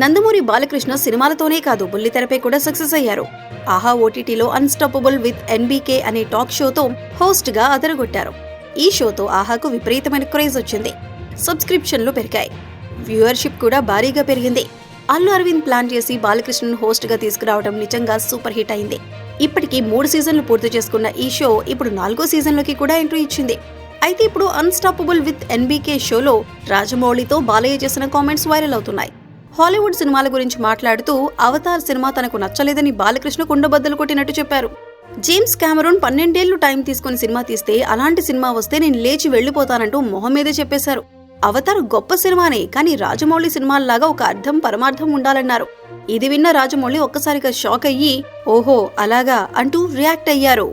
నందమూరి బాలకృష్ణ సినిమాలతోనే కాదు బుల్లితెరపై కూడా సక్సెస్ అయ్యారు. ఆహా ఓటీటీలో అన్స్టాపబుల్ విత్ ఎన్బీకే అనే టాక్ షోతో హోస్ట్గా అదరగొట్టారు. ఈ షోతో ఆహాకు విపరీతమైన క్రేజ్ వచ్చింది. సబ్స్క్రిప్షన్లు పెరిగాయి. వ్యూవర్షిప్ కూడా భారీగా పెరిగింది. అల్లు అరవింద్ ప్లాన్ చేసి బాలకృష్ణను హోస్ట్గా తీసుకురావడం నిజంగా సూపర్ హిట్ అయింది. ఇప్పటికీ మూడు సీజన్లు పూర్తి చేసుకున్న ఈ షో ఇప్పుడు నాలుగో సీజన్లోకి కూడా ఎంట్రీ ఇచ్చింది. అయితే ఇప్పుడు అన్స్టాపబుల్ విత్ ఎన్బీకే షోలో రాజమౌళితో బాలయ్య చేసిన కామెంట్స్ వైరల్ అవుతున్నాయి. హాలీవుడ్ సినిమాల గురించి మాట్లాడుతూ అవతార్ సినిమా తనకు నచ్చలేదని బాలకృష్ణ కుండబద్దలు కొట్టినట్టు చెప్పారు. జేమ్స్ కెమెరూన్ పన్నెండేళ్ళు టైం తీసుకుని సినిమా తీస్తే అలాంటి సినిమా వస్తే నేను లేచి వెళ్ళిపోతానంటూ మొహం మీదే చెప్పేశారు. అవతార్ గొప్ప సినిమానే కానీ రాజమౌళి సినిమాల్లాగా ఒక అర్థం పరమార్థం ఉండాలన్నారు. ఇది విన్న రాజమౌళి ఒక్కసారిగా షాక్ అయ్యి ఓహో అలాగా అంటూ రియాక్ట్ అయ్యారు.